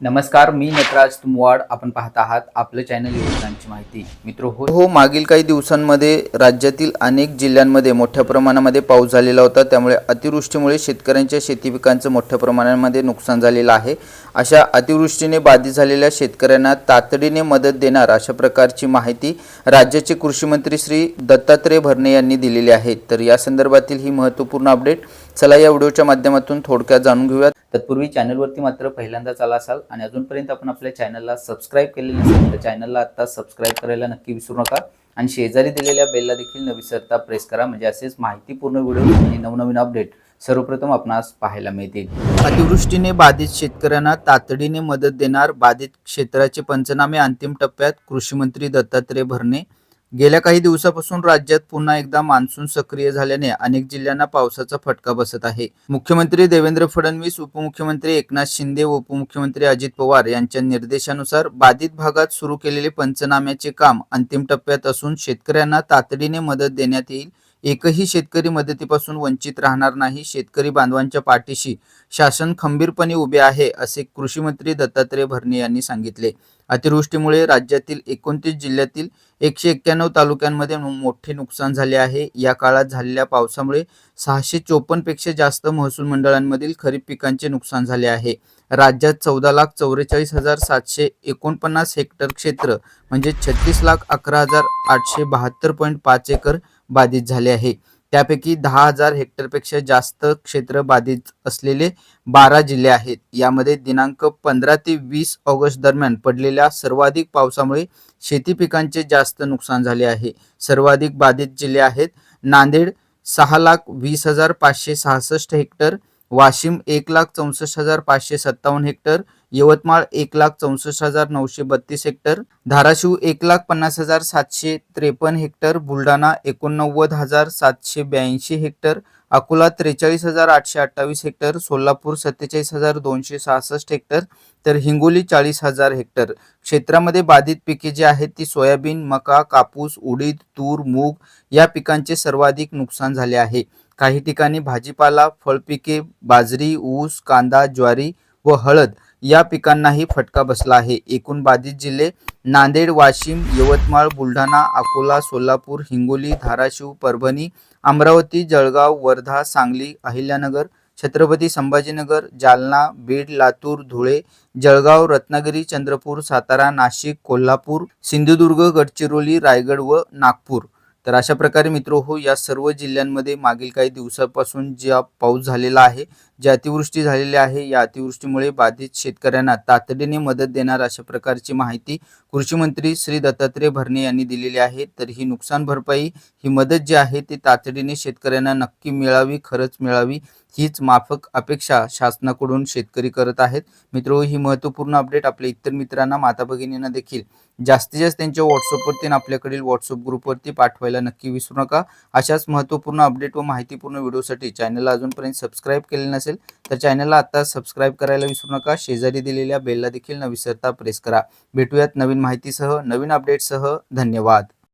नमस्कार मी नटराज तुमवाड. आपण पाहत आहात आपलं चॅनल योजनांची माहिती. मित्र हो हो मागील काही दिवसांमध्ये राज्यातील अनेक जिल्ह्यांमध्ये मोठ्या प्रमाणामध्ये पाऊस झालेला होता. त्यामुळे अतिवृष्टीमुळे शेतकऱ्यांच्या शेती पिकांचं मोठ्या प्रमाणामध्ये नुकसान झालेलं आहे. अशा अतिवृष्टीने बाधित झालेल्या शेतकऱ्यांना तातडीने मदत देणार अशा प्रकारची माहिती राज्याचे कृषी मंत्री श्री दत्तात्रय भरणे यांनी दिलेली आहे. तर या संदर्भातील ही महत्त्वपूर्ण अपडेट चला या व्हिडिओच्या माध्यमातून थोडक्यात जाणून घेऊयात. तत्पूर्वी चॅनलवरती मात्र पहिल्यांदाच आला असाल आणि अजूनपर्यंत आपण आपल्या चॅनलला सबस्क्राईब केलेलं नसेल तर चॅनलला आत्ता सबस्क्राईब करायला नक्की विसरू नका. आणि शेजारी दिलेल्या बेलला देखील न विसरता प्रेस करा. म्हणजे असेच माहितीपूर्ण व्हिडिओ आणि नवनवीन अपडेट सर्वप्रथम आपणास पाहायला मिळतील. अतिवृष्टीने बाधित शेतकऱ्यांना तातडीने मदत देणार बाधित क्षेत्राचे पंचनामे अंतिम टप्प्यात कृषी मंत्री दत्तात्रय भरणे गेल्या काही दिवसापासून राज्यात पुन्हा एकदा मान्सून सक्रिय झाल्याने अनेक जिल्ह्यांना पावसाचा फटका बसत आहे. मुख्यमंत्री देवेंद्र फडणवीस उपमुख्यमंत्री एकनाथ शिंदे व उपमुख्यमंत्री अजित पवार यांच्या निर्देशानुसार बाधित भागात सुरू केलेले पंचनाम्याचे काम अंतिम टप्प्यात असून शेतकऱ्यांना तातडीने मदत देण्यात येईल एकही शेतकरी मदतीपासून वंचित राहणार नाही. शेतकरी बांधवांच्या पाठीशी शासन खंबीरपणे उभे आहे असे कृषी मंत्री दत्तात्रय भरणे यांनी सांगितले. अतिवृष्टीमुळे राज्यातील एकोणतीस जिल्ह्यातील एकशे एक्क्याण्णव तालुक्यांमध्ये मो- मोठे नुकसान झाले आहे. या काळात झालेल्या पावसामुळे सहाशे चोपन्नपेक्षा जास्त महसूल मंडळांमधील खरीप पिकांचे नुकसान झाले आहे. राज्यात चौदा लाख चौवेचाळीस हजार सातशे एकोणपन्नास हेक्टर क्षेत्र म्हणजे छत्तीस लाख अकरा हजार आठशे बहात्तर पॉईंट पाच एकर बाधित झाले आहे. त्यापैकी दहा हजार हेक्टरपेक्षा जास्त क्षेत्र बाधित असलेले बारा जिल्हे आहेत. यामध्ये दिनांक पंधरा ते वीस ऑगस्ट दरम्यान पडलेल्या सर्वाधिक पावसामुळे शेती पिकांचे जास्त नुकसान झाले आहे. सर्वाधिक बाधित जिल्हे आहेत. नांदेड सहा लाख वीस हजार पाचशे सहासष्ट हेक्टर वाशिम एक लाख चौसष्ट हजार पाचशे सत्तावन्न हेक्टर यवतमाळ एक लाख चौसष्ट हजार नऊशे बत्तीस हेक्टर धाराशिव एक लाख पन्नास हजार सातशे त्रेपन्न हेक्टर बुलढाणा एकोणनव्वद हजार सातशे ब्याऐंशी हेक्टर अकोला त्रेचाळीस हजार आठशे अठ्ठावीस हेक्टर सोलापूर सत्तेचाळीस हजार दोनशे सहासष्ट हेक्टर तर हिंगोली चाळीस हजार हेक्टर. क्षेत्रामध्ये बाधित पिके जी आहेत ती सोयाबीन मका कापूस उडीद तूर मूग या पिकांचे सर्वाधिक नुकसान झाले आहे. काही ठिकाणी भाजीपाला फळपिके बाजरी ऊस कांदा ज्वारी व हळद या पिकांनाही फटका बसला आहे. एकूण बाधित जिल्हे नांदेड वाशिम यवतमाळ बुलढाणा अकोला सोलापूर हिंगोली धाराशिव परभणी अमरावती जळगाव वर्धा सांगली अहिल्यानगर छत्रपती संभाजीनगर जालना बीड लातूर धुळे जळगाव रत्नागिरी चंद्रपूर सातारा नाशिक कोल्हापूर सिंधुदुर्ग गडचिरोली रायगड व नागपूर. तर अशा प्रकारे मित्र हो या सर्व जिल्ह्यांमध्ये मागील काही दिवसापासून ज्या पाऊस झालेला आहे जी अतिवृष्टी झालेली आहे या अतिवृष्टीमुळे बाधित शेतकऱ्यांना तातडीने मदत देणार अशा प्रकारची माहिती कृषी मंत्री श्री दत्तात्रय भरणे यांनी दिलेली आहे. तर ही नुकसान भरपाई ही मदत जी आहे ती तातडीने शेतकऱ्यांना नक्की मिळावी खरंच मिळावी हीच माफक अपेक्षा शासनाकडून शेतकरी करत आहेत. मित्र ही महत्त्वपूर्ण अपडेट आपल्या इतर मित्रांना माता भगिनींना देखील. जास्तीत जास्त त्यांच्या व्हॉट्सअपवरती आणि आपल्याकडील व्हॉट्सअप ग्रुपवरती पाठवायला नक्की विसरू नका. अशाच महत्त्वपूर्ण अपडेट व माहितीपूर्ण व्हिडिओसाठी चॅनलला अजूनपर्यंत सबस्क्राईब केले नसेल तर चॅनलला आता सबस्क्राईब करायला विसरू नका. शेजारी दिलेल्या बेलला देखील न विसरता प्रेस करा. भेटूयात नवीन माहितीसह नवीन अपडेटसह धन्यवाद.